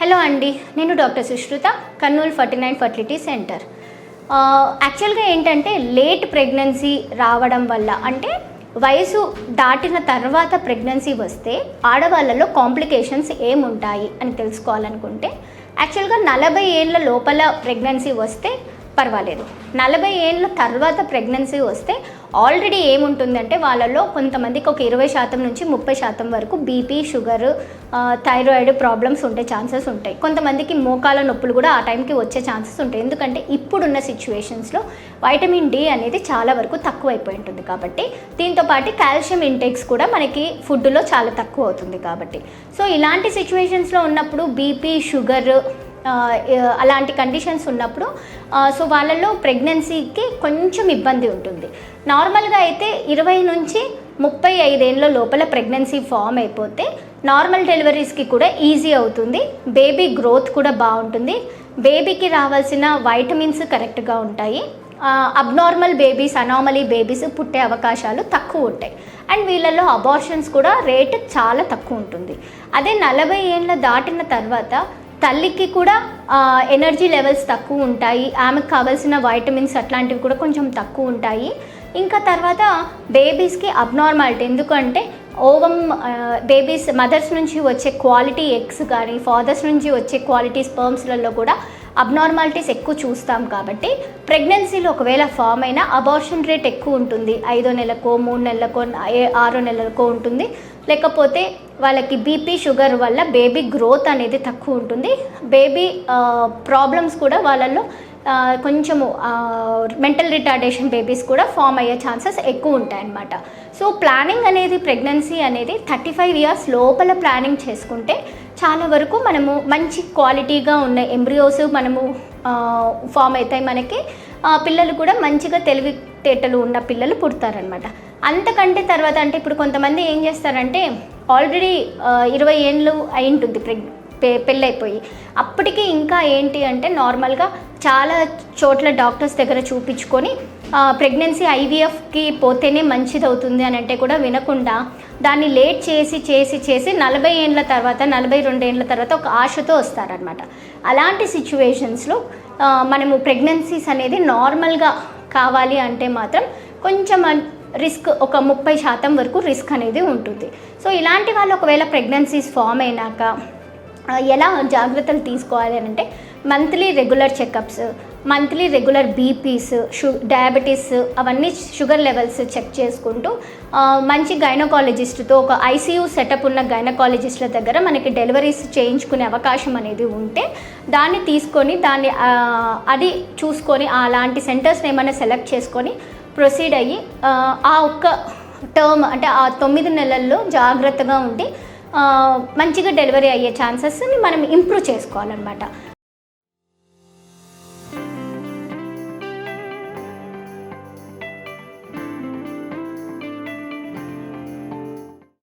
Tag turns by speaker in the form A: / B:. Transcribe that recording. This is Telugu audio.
A: హలో అండి నేను doctor Sushruta Kurnool forty nine fertility centre. యాక్చువల్గా ఏంటంటే లేట్ ప్రెగ్నెన్సీ రావడం వల్ల అంటే వయసు దాటిన తర్వాత ప్రెగ్నెన్సీ వస్తే ఆడవాళ్ళలో కాంప్లికేషన్స్ ఏముంటాయి అని తెలుసుకోవాలనుకుంటే యాక్చువల్గా నలభై ఏళ్ళ లోపల ప్రెగ్నెన్సీ వస్తే పర్వాలేదు. నలభై ఏళ్ళ తర్వాత ప్రెగ్నెన్సీ వస్తే ఆల్రెడీ ఏముంటుందంటే వాళ్ళలో కొంతమందికి ఒక ఇరవై శాతం నుంచి ముప్పై శాతం వరకు బీపీ షుగర్ థైరాయిడ్ ప్రాబ్లమ్స్ ఉండే ఛాన్సెస్ ఉంటాయి. కొంతమందికి మోకాల నొప్పులు కూడా ఆ టైంకి వచ్చే ఛాన్సెస్ ఉంటాయి. ఎందుకంటే ఇప్పుడున్న సిచ్యువేషన్స్లో వైటమిన్ డి అనేది చాలా వరకు తక్కువైపోయి ఉంటుంది కాబట్టి దీంతో పాటు కాల్షియం ఇంటేక్స్ కూడా మనకి ఫుడ్లో చాలా తక్కువ అవుతుంది కాబట్టి. సో ఇలాంటి సిచ్యువేషన్స్లో ఉన్నప్పుడు బీపీ షుగర్ అలాంటి కండిషన్స్ ఉన్నప్పుడు సో వాళ్ళలో ప్రెగ్నెన్సీకి కొంచెం ఇబ్బంది ఉంటుంది. నార్మల్గా అయితే ఇరవై నుంచి ముప్పై ఐదేళ్ళ లోపల ప్రెగ్నెన్సీ ఫామ్ అయిపోతే నార్మల్ డెలివరీస్కి కూడా ఈజీ అవుతుంది. బేబీ గ్రోత్ కూడా బాగుంటుంది. బేబీకి రావాల్సిన వైటమిన్స్ కరెక్ట్గా ఉంటాయి. అబ్నార్మల్ బేబీస్ అనామలీ బేబీస్ పుట్టే అవకాశాలు తక్కువ ఉంటాయి. అండ్ వీళ్ళల్లో అబార్షన్స్ కూడా రేట్ చాలా తక్కువ ఉంటుంది. అదే నలభై ఏళ్ళ దాటిన తర్వాత తల్లికి కూడా ఎనర్జీ లెవెల్స్ తక్కువ ఉంటాయి. ఆమెకు కావాల్సిన వైటమిన్స్ అట్లాంటివి కూడా కొంచెం తక్కువ ఉంటాయి. ఇంకా తర్వాత బేబీస్కి అబ్నార్మాలిటీ ఎందుకంటే ఓవం బేబీస్ మదర్స్ నుంచి వచ్చే క్వాలిటీ ఎగ్స్ కానీ ఫాదర్స్ నుంచి వచ్చే క్వాలిటీ స్పర్మ్స్లలో కూడా అబ్నార్మాలిటీస్ ఎక్కువ చూస్తాం కాబట్టి ప్రెగ్నెన్సీలో ఒకవేళ ఫామ్ అయినా అబార్షన్ రేట్ ఎక్కువ ఉంటుంది. ఐదో నెలకో మూడు నెలలకో ఏ- ఆరో నెలలకో ఉంటుంది. లేకపోతే వాళ్ళకి బీపీ షుగర్ వల్ల బేబీ గ్రోత్ అనేది తక్కువ ఉంటుంది. బేబీ ప్రాబ్లమ్స్ కూడా వాళ్ళల్లో కొంచెము మెంటల్ రిటార్డేషన్ బేబీస్ కూడా ఫామ్ అయ్యే ఛాన్సెస్ ఎక్కువ ఉంటాయన్నమాట. సో ప్లానింగ్ అనేది ప్రెగ్నెన్సీ అనేది థర్టీ ఫైవ్ ఇయర్స్ లోపల ప్లానింగ్ చేసుకుంటే చాలా వరకు మనము మంచి క్వాలిటీగా ఉన్న ఎంబ్రియోస్ మనము ఫామ్ అవుతాయి మనకి. పిల్లలు కూడా మంచిగా తెలివితేటలు ఉన్న పిల్లలు పుడతారనమాట అంతకంటే తర్వాత అంటే ఇప్పుడు కొంతమంది ఏం చేస్తారంటే ఆల్రెడీ ఇరవై ఏళ్ళు అయి ఉంటుంది ప్రెగ్ పె పెళ్ళైపోయి. అప్పటికి ఇంకా ఏంటి అంటే నార్మల్గా చాలా చోట్ల డాక్టర్స్ దగ్గర చూపించుకొని ప్రెగ్నెన్సీ ఐవీఎఫ్కి పోతేనే మంచిది అవుతుంది అని అంటే కూడా వినకుండా దాన్ని లేట్ చేసి చేసి చేసి నలభై ఏళ్ళ తర్వాత నలభై రెండేళ్ళ తర్వాత ఒక ఆశతో వస్తారనమాట అలాంటి సిచ్యువేషన్స్లో మనము ప్రెగ్నెన్సీస్ అనేది నార్మల్గా కావాలి అంటే మాత్రం కొంచెం రిస్క్ ఒక ముప్పై శాతం వరకు రిస్క్ అనేది ఉంటుంది. సో ఇలాంటి వాళ్ళు ఒకవేళ ప్రెగ్నెన్సీస్ ఫామ్ అయినాక ఎలా జాగ్రత్తలు తీసుకోవాలి అని అంటే monthly regular checkups monthly regular BPs షు diabetes అవన్నీ షుగర్ లెవెల్స్ చెక్ చేసుకుంటూ మంచి గైనకాలజిస్ట్తో ఒక ఐసీయూ సెటప్ ఉన్న గైనకాలజిస్ట్ల దగ్గర మనకి డెలివరీస్ చేయించుకునే అవకాశం అనేది ఉంటే దాన్ని తీసుకొని దాన్ని అది చూసుకొని అలాంటి సెంటర్స్ని ఏమైనా సెలెక్ట్ చేసుకొని ప్రొసీడ్ అయ్యి ఆ, ఒక్క టర్మ్ అంటే ఆ తొమ్మిది నెలల్లో జాగ్రత్తగా ఉండి మంచిగా డెలివరీ అయ్యే ఛాన్సెస్ని మనం ఇంప్రూవ్ చేసుకోవాలన్నమాట.